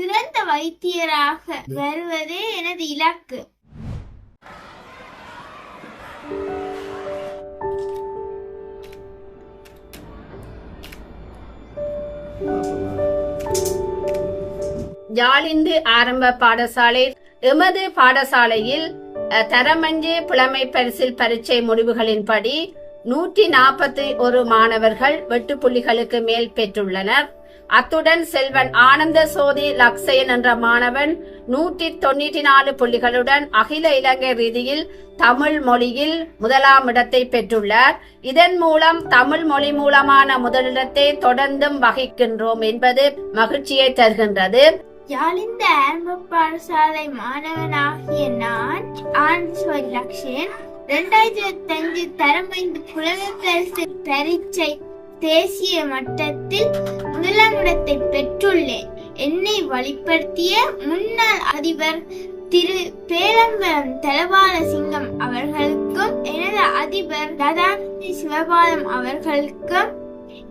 சிறந்த வைத்தியராக வருவதே எனது இலக்கு. ஜாலிந்து ஆரம்ப பாடசாலை எமது பாடசாலையில் தரமஞ்சு புலமை பரிசில் பரீட்சை முடிவுகளின்படி நூற்றி நாற்பத்தி ஒரு மாணவர்கள் வெட்டு புள்ளிகளுக்கு மேல் பெற்றுள்ளனர். அத்துடன் செல்வன் ஆனந்த சோதி லக்ஷயன் என்ற மாணவன் நூற்றி தொண்ணூற்றி நாலு புள்ளிகளுடன் அகில இலங்கை ரீதியில் தமிழ் மொழியில் முதலாம் இடத்தை பெற்றுள்ளார். இதன் மூலம் தமிழ் மொழி மூலமான முதலிடத்தை தொடர்ந்தும் வகிக்கின்றோம் என்பது மகிழ்ச்சியை தருகின்றது. யாழிந்த ஆரம்ப பாடசாலை மாணவனாகிய நான் ஆனந்த் லக்ஷன் இரண்டாயிரத்தி இருபத்தி அஞ்சு தரம் ஐந்து புலமை பரிசு பரீட்சை தேசிய மட்டத்தில் முதலாம் பெற்றுள்ளேன். என்னை வழிப்படுத்திய முன்னாள் அதிபர் திரு பேரம்பலம் தலபால சிங்கம் அவர்களுக்கும் எனது அதிபர் ததானந்தி சிவபாலம் அவர்களுக்கும்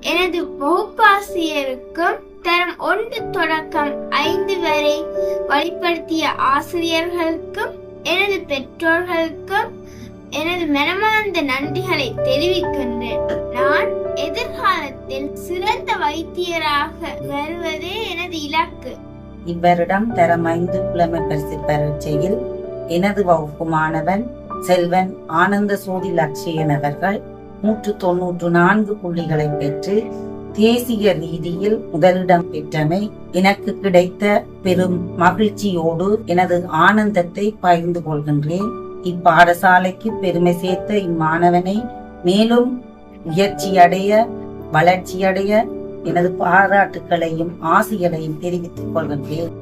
எனது வகுப்பாசிரியருக்கும் தரம் ஒன்று தொடக்கம் ஐந்து வரை வழிப்படுத்திய ஆசிரியர்களுக்கும் எனது பெற்றோர்களுக்கும் எனது மனமார்ந்த நன்றிகளை தெரிவிக்கின்றேன். எதிர்காலத்தில் சிறந்த வைத்தியராக வருவதே எனது இலக்கு. இவ்வருடம் தரம் ஐந்து புலமை பரிசு பரீட்சையில் எனது வகுப்பு மாணவன் செல்வன் ஆனந்த சோதி லட்சியன் அவர்கள் நூற்று தொன்னூற்று நான்கு புள்ளிகளை பெற்று தேசிய ரீதியில் முதலிடம் பெற்றமை எனக்கு கிடைத்த பெரும் மகிழ்ச்சியோடு எனது ஆனந்தத்தை பகிர்ந்து கொள்கின்றேன். இப்பாடசாலைக்கு பெருமை சேர்த்த இம்மாணவனை மேலும் முயற்சியடைய வளர்ச்சியடைய எனது பாராட்டுக்களையும் ஆசிகளையும் தெரிவித்துக் கொள்கின்றேன்.